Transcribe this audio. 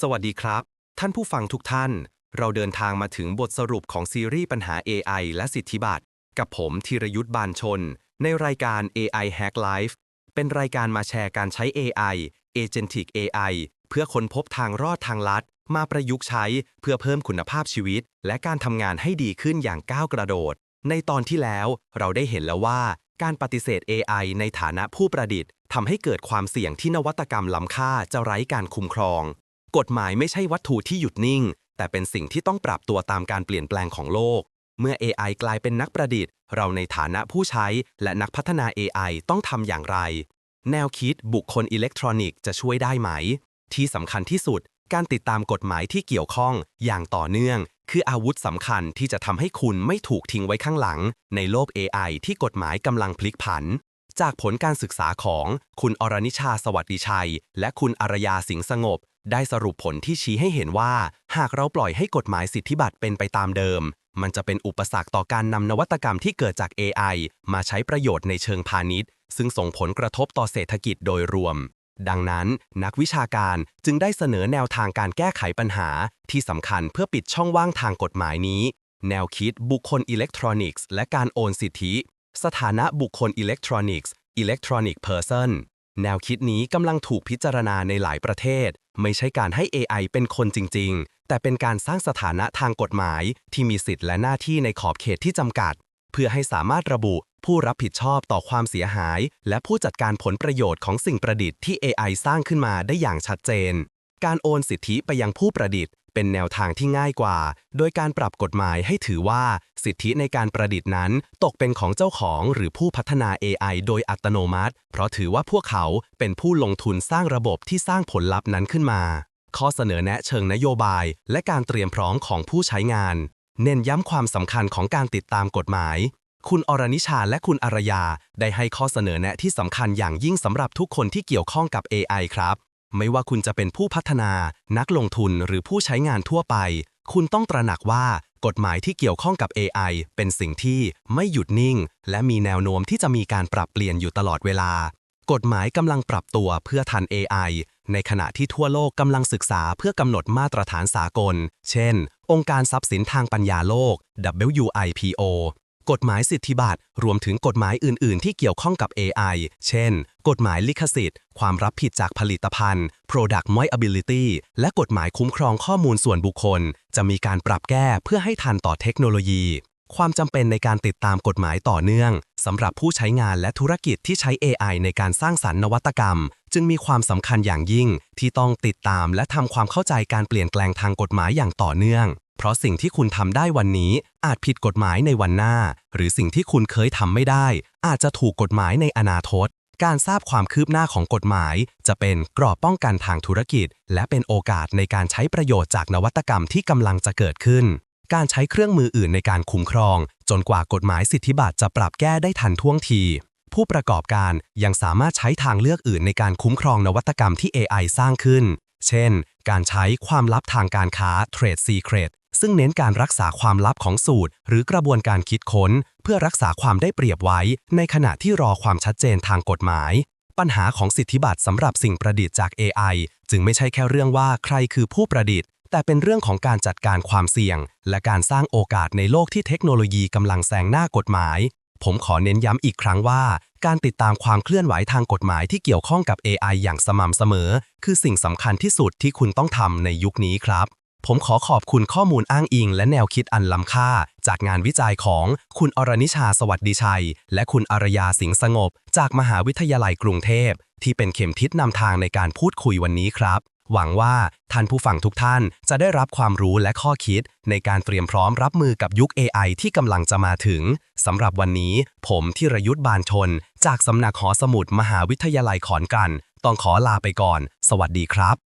สวัสดีครับ ท่านผู้ฟังทุกท่าน เราเดินทางมาถึงบทสรุปของซีรีส์ปัญหา AI และสิทธิบัตรกับผมธีรยุทธ์บานชน ในรายการ AI Hack Life เป็นรายการมาแชร์การใช้ AI Agentic AI เพื่อค้นพบทางรอดทางลัด มาประยุกต์ใช้เพื่อเพิ่มคุณภาพชีวิต และการทำงานให้ดีขึ้นอย่างก้าวกระโดด ในตอนที่แล้วเราได้เห็นแล้วว่า การปฏิเสธ AI ในฐานะผู้ประดิษฐ์ทำให้เกิดความเสี่ยงที่นวัตกรรมล้ำค่าจะไร้การคุ้มครอง กฎหมายไม่ใช่วัตถุที่หยุดนิ่ง แต่เป็นสิ่งที่ต้องปรับตัวตามการเปลี่ยนแปลงของโลก เมื่อ AI กลายเป็นนักประดิษฐ์ เราในฐานะผู้ใช้และนักพัฒนา AI ต้องทำอย่างไร แนวคิดบุคคลอิเล็กทรอนิกส์จะช่วยได้ไหม ที่สำคัญที่สุด การติดตามกฎหมายที่เกี่ยวข้องอย่างต่อเนื่อง คืออาวุธสำคัญที่จะทำให้คุณไม่ถูกทิ้งไว้ข้างหลัง ในโลก AI ที่กฎหมายกำลังพลิกผันจากผลการศึกษาของคุณอรนิชาสวัสดิชัย และคุณอารยาสิงห์สงบ ได้สรุปผลที่ชี้ให้เห็นว่า หากเราปล่อยให้กฎหมายสิทธิบัตรเป็นไปตามเดิม มันจะเป็นอุปสรรคต่อการนำนวัตกรรมที่เกิดจาก AI มาใช้ประโยชน์ในเชิงพาณิชย์ ซึ่งส่งผลกระทบต่อเศรษฐกิจโดยรวม ดังนั้น นักวิชาการจึงได้เสนอแนวทางการแก้ไขปัญหา ที่สำคัญเพื่อปิดช่องว่างทางกฎหมายนี้ แนวคิดบุคคลอิเล็กทรอนิกส์และการโอนสิทธิ สถานะบุคคลอิเล็กทรอนิกส์ Electronic Person แนวคิดนี้กำลังถูกพิจารณาในหลายประเทศ ไม่ใช่การให้ AI เป็นคนจริง ๆ แต่เป็นการสร้างสถานะทางกฎหมาย ที่มีสิทธิ์และหน้าที่ในขอบเขตที่จำกัด เพื่อให้สามารถระบุผู้รับผิดชอบต่อความเสียหาย และผู้จัดการผลประโยชน์ของสิ่งประดิษฐ์ที่ AI สร้างขึ้นมาได้อย่างชัดเจน การโอนสิทธิไปยังผู้ประดิษฐ์ เป็นแนวทางที่ง่ายกว่า โดยการปรับกฎหมายให้ถือว่า สิทธิในการประดิษฐ์นั้น ตกเป็นของเจ้าของหรือผู้พัฒนา AI โดยอัตโนมัติ เพราะถือว่าพวกเขาเป็นผู้ลงทุนสร้างระบบที่สร้างผลลัพธ์นั้นขึ้นมา ข้อเสนอแนะเชิงนโยบาย และการเตรียมพร้อมของผู้ใช้งาน เน้นย้ำความสำคัญของการติดตามกฎหมายคุณอรนิชาและคุณอารยา ได้ให้ข้อเสนอแนะที่สำคัญอย่างยิ่งสำหรับทุกคนที่เกี่ยวข้องกับ AI ครับ ไม่ว่าคุณจะเป็นผู้พัฒนา นักลงทุนหรือผู้ใช้งานทั่วไป คุณต้องตระหนักว่ากฎหมายที่เกี่ยวข้องกับ AI เป็นสิ่งที่ไม่หยุดนิ่ง และมีแนวโน้มที่จะมีการปรับเปลี่ยนอยู่ตลอดเวลา กฎหมายกำลังปรับตัวเพื่อทัน AI ในขณะที่ทั่วโลกกำลังศึกษาเพื่อกำหนดมาตรฐานสากล เช่น องค์การทรัพย์สินทางปัญญาโลก WIPO กฎหมายสิทธิบัตรรวมถึงกฎหมายอื่น ๆ ที่เกี่ยวข้องกับ AI เช่น กฎหมายลิขสิทธิ์ ความรับผิดจากผลิตภัณฑ์ Product Liability และกฎหมายคุ้มครองข้อมูลส่วนบุคคล จะมีการปรับแก้เพื่อให้ทันต่อเทคโนโลยี ความจำเป็นในการติดตามกฎหมายต่อเนื่องสำหรับผู้ใช้งานและธุรกิจที่ใช้ AI ในการสร้างสรรค์นวัตกรรม จึงมีความสำคัญอย่างยิ่งที่ต้องติดตามและทำความเข้าใจการเปลี่ยนแปลงทางกฎหมายอย่างต่อเนื่อง เพราะสิ่งที่คุณทำได้วันนี้ อาจผิดกฎหมายในวันหน้า หรือสิ่งที่คุณเคยทำไม่ได้ อาจจะถูกกฎหมายในอนาคต การทราบความคืบหน้าของกฎหมาย จะเป็นกรอบป้องกันทางธุรกิจ และเป็นโอกาสในการใช้ประโยชน์จากนวัตกรรมที่กำลังจะเกิดขึ้น การใช้เครื่องมืออื่นในการคุ้มครอง จนกว่ากฎหมายสิทธิบัตรจะปรับแก้ได้ทันท่วงที ผู้ประกอบการยังสามารถใช้ทางเลือกอื่นในการคุ้มครองนวัตกรรมที่ AI สร้างขึ้น เช่น การใช้ความลับทางการค้า Trade Secret ซึ่งเน้นการรักษาความลับของสูตร หรือกระบวนการคิดค้น เพื่อรักษาความได้เปรียบไว้ ในขณะที่รอความชัดเจนทางกฎหมาย ปัญหาของสิทธิบัตรสำหรับสิ่งประดิษฐ์จาก AI จึงไม่ใช่แค่เรื่องว่าใครคือผู้ประดิษฐ์ แต่เป็นเรื่องของการจัดการความเสี่ยง และการสร้างโอกาสในโลกที่เทคโนโลยีกำลังแซงหน้ากฎหมาย ผมขอเน้นย้ำอีกครั้งว่า การติดตามความเคลื่อนไหวทางกฎหมายที่เกี่ยวข้องกับ AI อย่างสม่ำเสมอ คือสิ่งสำคัญที่สุดที่คุณต้องทำในยุคนี้ครับ ผมขอขอบคุณข้อมูลอ้างอิง และแนวคิดอันล้ำค่า จากงานวิจัยของคุณอรนิชาสวัสดิชัย และคุณอารยาสิงห์สงบ จากมหาวิทยาลัยกรุงเทพ ที่เป็นเข็มทิศนำทางในการพูดคุยวันนี้ครับ หวังว่าท่านผู้ฟังทุกท่านจะได้รับความรู้และข้อคิด ในการเตรียมพร้อมรับมือกับยุค AI ที่กำลังจะมาถึงสำหรับวันนี้ ผมธีรยุทธ์บานชน จากสำนักหอสมุดมหาวิทยาลัยขอนแก่นต้องขอลาไปก่อน สวัสดีครับ